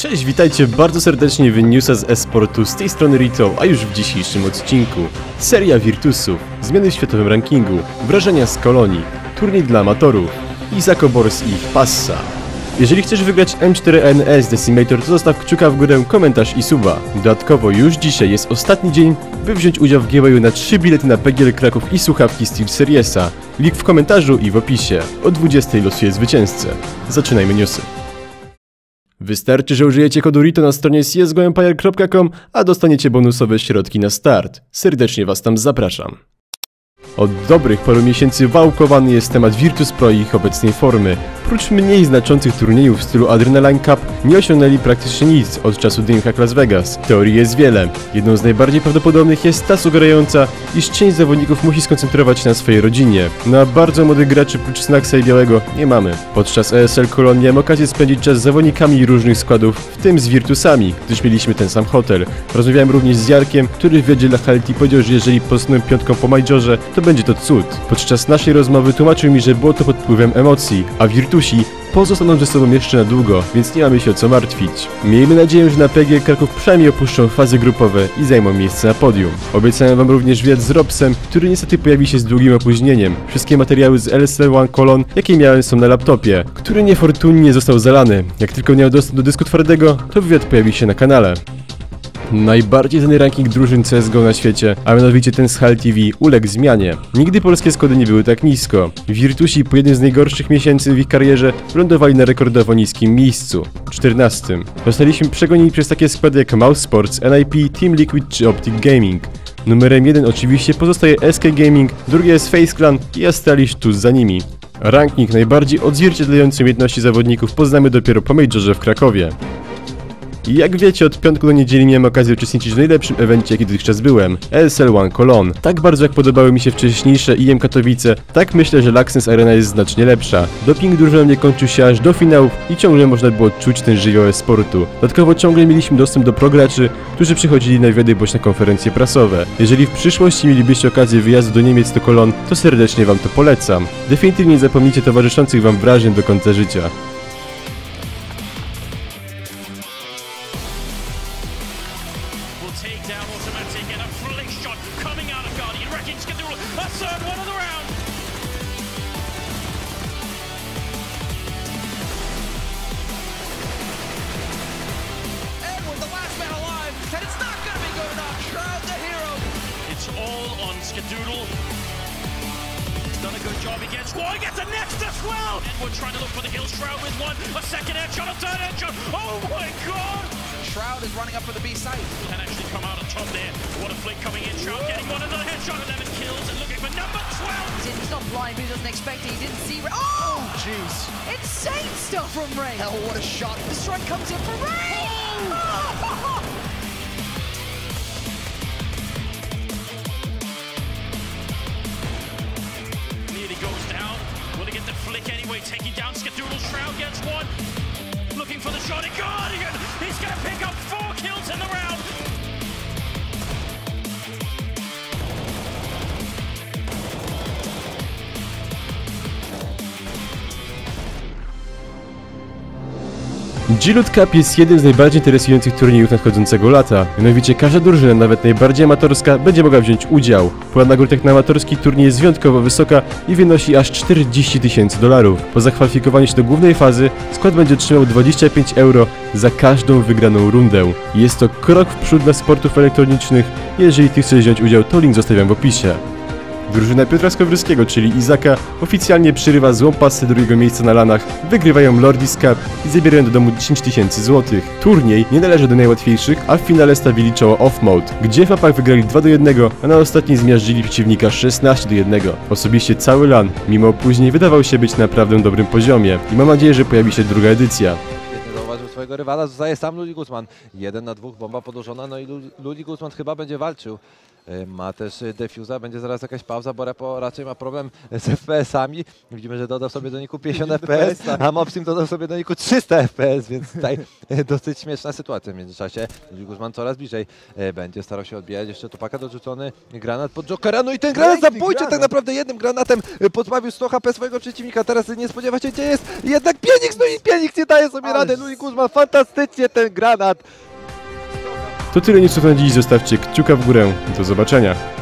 Cześć, witajcie bardzo serdecznie w Newsa z Esportu, z tej strony Rito, a już w dzisiejszym odcinku. Seria Virtusów, zmiany w światowym rankingu, wrażenia z kolonii, turniej dla amatorów, i ich passa. Jeżeli chcesz wygrać M4NS Decimator, to zostaw kciuka w górę, komentarz i suba. Dodatkowo już dzisiaj jest ostatni dzień, by wziąć udział w giveawayu na 3 bilety na PGL Kraków i słuchawki Steel Seriesa. Link w komentarzu i w opisie. O 20 losuję zwycięzcę. Zaczynajmy newsy. Wystarczy, że użyjecie kodu RITO na stronie csgoempire.com, a dostaniecie bonusowe środki na start. Serdecznie Was tam zapraszam. Od dobrych paru miesięcy wałkowany jest temat Virtus Pro i ich obecnej formy. Prócz mniej znaczących turniejów w stylu Adrenaline Cup nie osiągnęli praktycznie nic od czasu DreamHack Las Vegas. Teorii jest wiele. Jedną z najbardziej prawdopodobnych jest ta sugerująca, iż część zawodników musi skoncentrować się na swojej rodzinie. Na bardzo młodych graczy prócz Snacksa i Białego nie mamy. Podczas ESL Cologne miałem okazję spędzić czas z zawodnikami różnych składów, w tym z Virtusami, gdyż mieliśmy ten sam hotel. Rozmawiałem również z Jarkiem, który w wywiadzie dla Halti powiedział, że jeżeli posunę piątką po Majorze, to będzie to cud. Podczas naszej rozmowy tłumaczył mi, że było to pod wpływem emocji, a Virtusi pozostaną ze sobą jeszcze na długo, więc nie mamy się o co martwić. Miejmy nadzieję, że na PG Kraków przynajmniej opuszczą fazy grupowe i zajmą miejsce na podium. Obiecałem wam również wywiad z Robsem, który niestety pojawi się z długim opóźnieniem. Wszystkie materiały z LSL1 Colon, jakie miałem są na laptopie, który niefortunnie został zalany. Jak tylko miał dostęp do dysku twardego, to wywiad pojawi się na kanale. Najbardziej znany ranking drużyn CSGO na świecie, a mianowicie ten z HAL TV, uległ zmianie. Nigdy polskie składy nie były tak nisko. Virtusi po jednym z najgorszych miesięcy w ich karierze lądowali na rekordowo niskim miejscu, 14. Zostaliśmy przegonieni przez takie składy jak Mouse Sports, NIP, Team Liquid czy Optic Gaming. Numerem jeden oczywiście pozostaje SK Gaming, drugie jest Face Clan i Astralis tuż za nimi. Ranking najbardziej odzwierciedlający umiejętności zawodników poznamy dopiero po Majorze w Krakowie. Jak wiecie, od piątku do niedzieli miałem okazję uczestniczyć w najlepszym evencie, jaki dotychczas byłem, LSL One Cologne. Tak bardzo jak podobały mi się wcześniejsze IM Katowice, tak myślę, że Laxens Arena jest znacznie lepsza. Doping drużynom nie kończył się aż do finałów i ciągle można było czuć ten żywioł sportu. Dodatkowo ciągle mieliśmy dostęp do prograczy, którzy przychodzili na wywiady bądź na konferencje prasowe. Jeżeli w przyszłości mielibyście okazję wyjazdu do Niemiec do Cologne, to serdecznie wam to polecam. Definitywnie nie zapomnijcie towarzyszących wam wrażeń do końca życia. Will take down automatic and a flick shot coming out of Guardian. Wrecking Skadul, a third one of the round. Edward, the last man alive, and it's not going to be good enough. Shroud the hero. It's all on Skadoodle. He's done a good job. He gets one, he gets a next as well. Edward trying to look for the kill. Shroud with one, a second headshot, a third headshot. Oh my god! Shroud is running up for the B site. Can actually come out on top there. What a flick coming in. Shroud getting one another headshot, 11 kills, and looking for number 12. He's not blind, but he doesn't expect it. He didn't see. Ray. Oh, oh! Jeez. Insane stuff from Ray. Hell, what a shot. The strike comes in for Ray. Oh! Nearly goes down. Will he get the flick anyway? Taking down Skadoodle. Shroud gets one. Looking for the shot. Guardian! He's going to pick up G-Loot Cup jest jednym z najbardziej interesujących turniejów nadchodzącego lata. Mianowicie każda drużyna, nawet najbardziej amatorska, będzie mogła wziąć udział. Pula nagród na amatorski turniej jest wyjątkowo wysoka i wynosi aż 40 tysięcy dolarów. Po zakwalifikowaniu się do głównej fazy, skład będzie otrzymał 25 euro za każdą wygraną rundę. Jest to krok w przód dla sportów elektronicznych. Jeżeli ty chcesz wziąć udział, to link zostawiam w opisie. Drużyna Piotra Skowryskiego, czyli Izaka, oficjalnie przerywa złą pasę drugiego miejsca na lanach, wygrywają Lordis Cup i zabierają do domu 10 tysięcy złotych. Turniej nie należy do najłatwiejszych, a w finale stawili czoło off-mode, gdzie w mapach wygrali 2 do 1, a na ostatniej zmiażdżyli przeciwnika 16 do 1. Osobiście cały LAN, mimo opóźnień, wydawał się być na naprawdę dobrym poziomie i mam nadzieję, że pojawi się druga edycja. Swojego rywala, zostaje sam Luli Guzman. Jeden na dwóch, bomba podłożona, no i Lu- Luli Guzman chyba będzie walczył ma też e, defuza, będzie zaraz jakaś pauza, bo Repo raczej ma problem z FPS-ami. Widzimy, że dodał sobie do niku 50 FPS, a Mopsim dodał sobie do niku 300 FPS, więc tutaj e, dosyć śmieszna sytuacja w międzyczasie. Guzman coraz bliżej e, będzie starał się odbijać, jeszcze tu paka dorzucony granat pod Jokera, no i ten granat zabójczy tak naprawdę jednym granatem e, pozbawił 100 HP swojego przeciwnika, teraz nie spodziewa się gdzie jest, jednak Pienix, no i Pienix nie daje sobie rady, s- Ludwik Guzman fantastycznie ten granat. To tyle newsów na dziś, zostawcie kciuka w górę. Do zobaczenia.